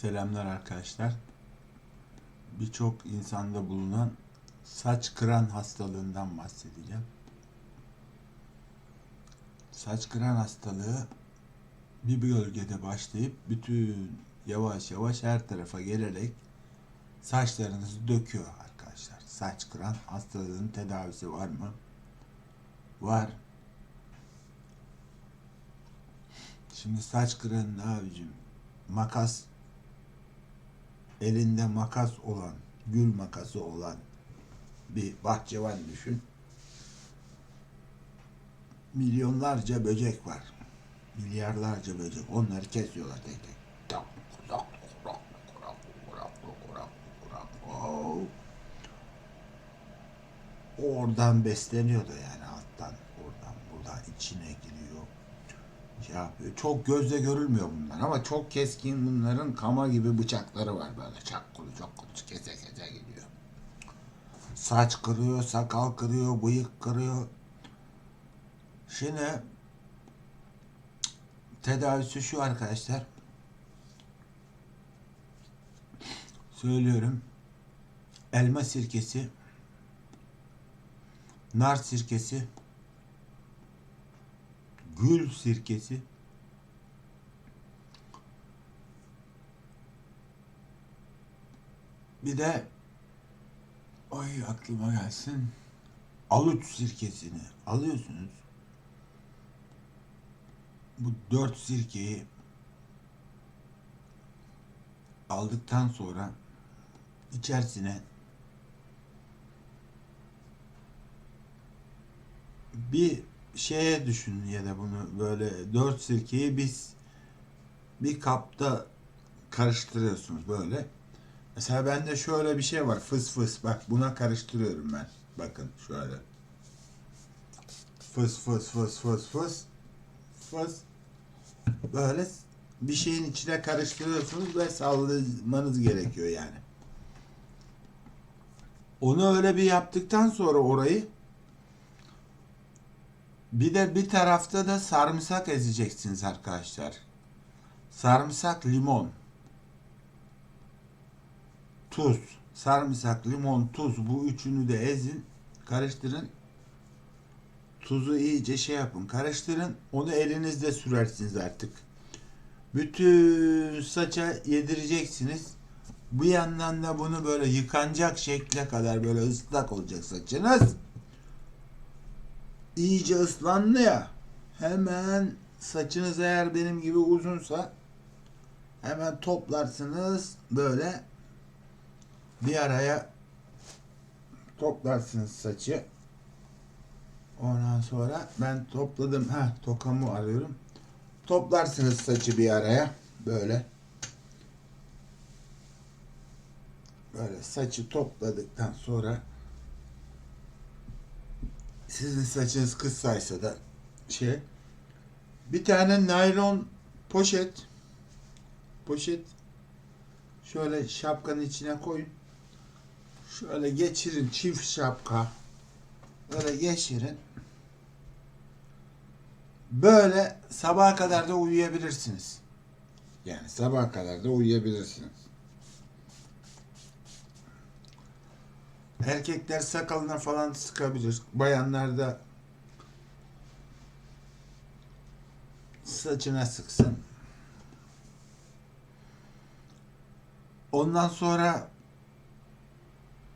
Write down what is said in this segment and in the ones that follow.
Selamlar arkadaşlar. Birçok insanda bulunan saç kıran hastalığından bahsedeceğim. Saç kıran hastalığı bir bölgede başlayıp bütün yavaş yavaş her tarafa gelerek saçlarınızı döküyor arkadaşlar. Saç kıran hastalığın tedavisi var mı? Var. Şimdi saç kıranın abicim makas elinde makas olan, gül makası olan bir bahçıvan düşün. Milyonlarca böcek var. Milyarlarca böcek. Onları kesiyorlar tek tek. Tak, kurak, kurak, Yapıyor. Çok gözle görülmüyor bunlar ama çok keskin bunların kama gibi bıçakları var böyle çakkulu çakkulu kese kese gidiyor. Saç kırıyor, sakal kırıyor, bıyık kırıyor. Şimdi tedavisi şu arkadaşlar. Söylüyorum. Elma sirkesi, nar sirkesi, gül sirkesi, bir de ay aklıma gelsin aluç sirkesini alıyorsunuz. Bu dört sirkeyi aldıktan sonra içerisine bir şeye düşün ya da bunu böyle dört sirkeyi biz bir kapta karıştırıyorsunuz böyle. Mesela bende şöyle bir şey var. Fıs fıs. Bak buna karıştırıyorum ben. Bakın şöyle. Fıs fıs fıs fıs fıs. Fıs. Böyle bir şeyin içine karıştırıyorsunuz ve sallamanız gerekiyor yani. Onu öyle bir yaptıktan sonra orayı bir de bir tarafta da sarımsak ezeceksiniz arkadaşlar. Sarımsak, limon, tuz, sarımsak, limon, tuz bu üçünü de ezin, karıştırın. Tuzu iyice şey yapın, karıştırın. Onu elinizde sürersiniz artık. Bütün saça yedireceksiniz. Bu yandan da bunu böyle yıkanacak şekle kadar böyle ıslak olacak saçınız iyice ıslandı ya hemen saçınız eğer benim gibi uzunsa hemen toplarsınız böyle bir araya toplarsınız saçı. Ondan sonra ben topladım. Ha tokamı arıyorum. Toplarsınız saçı bir araya böyle. Böyle saçı topladıktan sonra sizin saçınız kısaysa da şey. Bir tane naylon poşet. Poşet. Şöyle şapkanın içine koyun. Şöyle geçirin çift şapka. Böyle geçirin. Böyle sabaha kadar da uyuyabilirsiniz. Yani sabaha kadar da uyuyabilirsiniz Erkekler sakalına falan sıkabilir. Bayanlar da saçına sıksın. Ondan sonra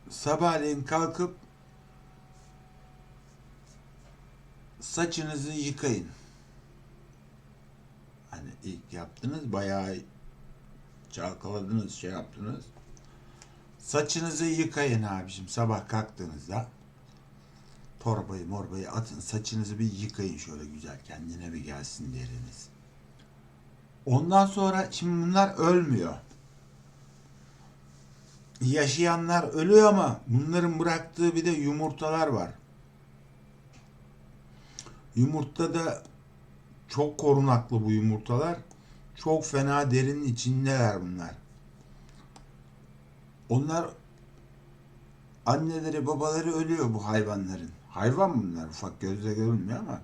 sabahleyin kalkıp saçınızı yıkayın. Hani ilk yaptınız bayağı çalkaladınız şey yaptınız. Saçınızı yıkayın abicim sabah kalktığınızda. Torbayı morbayı atın. Saçınızı bir yıkayın şöyle güzel. Kendine bir gelsin deriniz. Ondan sonra şimdi bunlar ölmüyor. Yaşayanlar ölüyor ama bunların bıraktığı bir de yumurtalar var. Yumurta da çok korunaklı bu yumurtalar. Çok fena derinin içindeler bunlar. Onlar anneleri babaları ölüyor bu hayvanların. Hayvan bunlar ufak gözle görünmüyor ama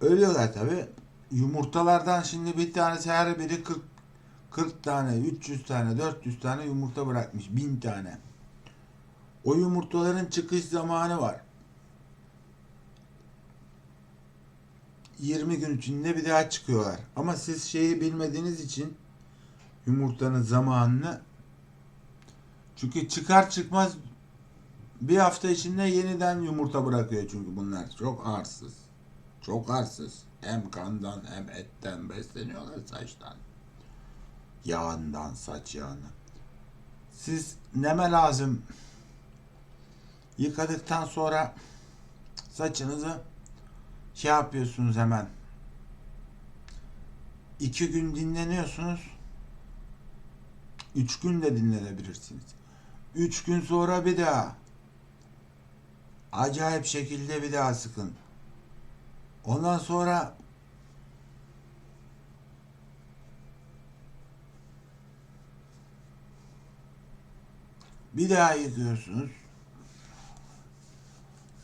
ölüyorlar tabi. Yumurtalardan şimdi bir tanesi her biri 40 40 tane, 300 tane, 400 tane yumurta bırakmış. 1000 tane. O yumurtaların çıkış zamanı var. 20 gün içinde bir daha çıkıyorlar. Ama siz şeyi bilmediğiniz için yumurtanın zamanını çünkü çıkar çıkmaz bir hafta içinde yeniden yumurta bırakıyor çünkü bunlar çok arsız. Çok arsız. Hem kandan hem etten besleniyorlar saçtan. Yağından, saç yağından. Siz neme lazım? Yıkadıktan sonra saçınızı şey yapıyorsunuz hemen. İki gün dinleniyorsunuz. Üç gün de dinlenebilirsiniz. Üç gün sonra bir daha. Acayip şekilde bir daha sıkın. Ondan sonra bir daha yıkıyorsunuz.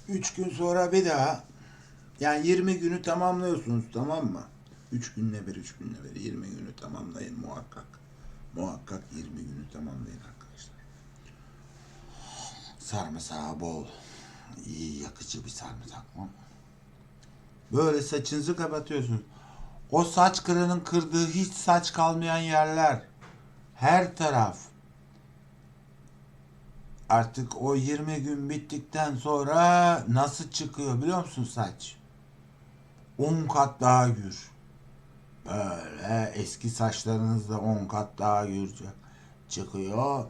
Üç gün sonra bir daha yani 20 günü tamamlıyorsunuz tamam mı? 3 günle bir, 3 günle bir 20 günü tamamlayın muhakkak. Muhakkak 20 günü tamamlayın. Sarımsağı bol. İyi yakıcı bir sarımsak mı? Böyle saçınızı kapatıyorsunuz. O saç kırının kırdığı hiç saç kalmayan yerler. Her taraf. Artık o 20 gün bittikten sonra nasıl çıkıyor biliyor musun saç? 10 kat daha gür. Böyle eski saçlarınız da 10 kat daha gür çıkıyor.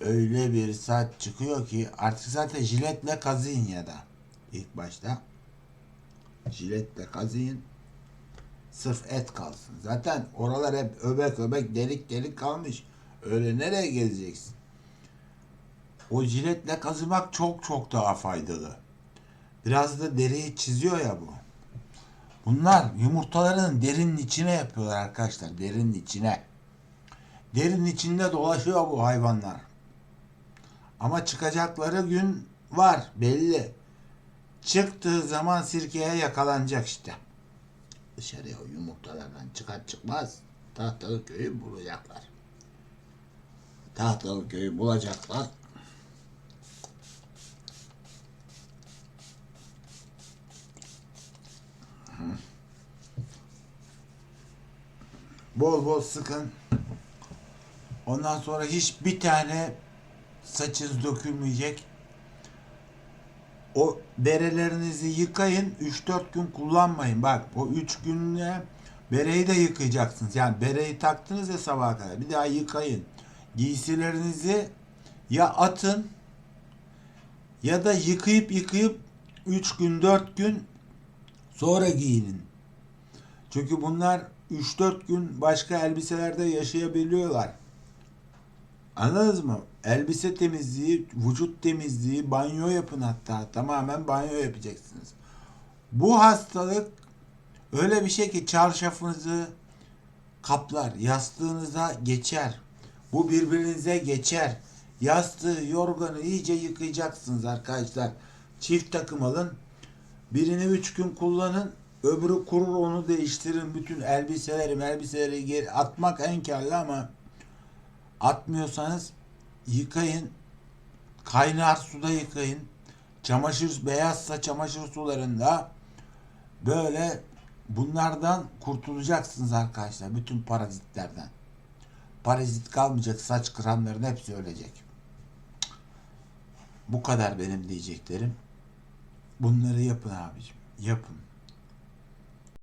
Öyle bir saç çıkıyor ki artık zaten jiletle kazıyın ya da ilk başta. Jiletle kazıyın. Sırf et kalsın. Zaten oralar hep öbek öbek delik delik kalmış. Öyle nereye gezeceksin? O jiletle kazımak çok çok daha faydalı. Biraz da deriyi çiziyor ya bu. Bunlar yumurtaların derinin içine yapıyorlar arkadaşlar. Derinin içine. Derinin içinde dolaşıyor bu hayvanlar. Ama çıkacakları gün var belli. Çıktığı zaman sirkeye yakalanacak işte. Dışarıya o yumurtalardan çıkar çıkmaz tahtalı köyü bulacaklar. Tahtalı köyü bulacaklar. Bol bol sıkın. Ondan sonra hiçbir tane saçınız dökülmeyecek. O berelerinizi yıkayın. 3-4 gün kullanmayın. Bak o 3 günle bereyi de yıkayacaksınız. Yani bereyi taktınız ya sabaha kadar. Bir daha yıkayın. Giysilerinizi ya atın ya da yıkayıp yıkayıp 3 gün 4 gün sonra giyinin. Çünkü bunlar 3-4 gün başka elbiselerde yaşayabiliyorlar. Anladınız mı? Elbise temizliği, vücut temizliği, banyo yapın hatta. Tamamen banyo yapacaksınız. Bu hastalık öyle bir şey ki çarşafınızı kaplar, yastığınıza geçer. Bu birbirinize geçer. Yastığı, yorganı iyice yıkayacaksınız arkadaşlar. Çift takım alın. Birini üç gün kullanın. Öbürü kurur onu değiştirin. Bütün elbiseleri elbiseleri geri atmak en karlı ama atmıyorsanız yıkayın. Kaynar suda yıkayın. Çamaşır beyazsa çamaşır sularında böyle bunlardan kurtulacaksınız arkadaşlar. Bütün parazitlerden. Parazit kalmayacak. Saç kıranların hepsi ölecek. Bu kadar benim diyeceklerim. Bunları yapın abicim. Yapın.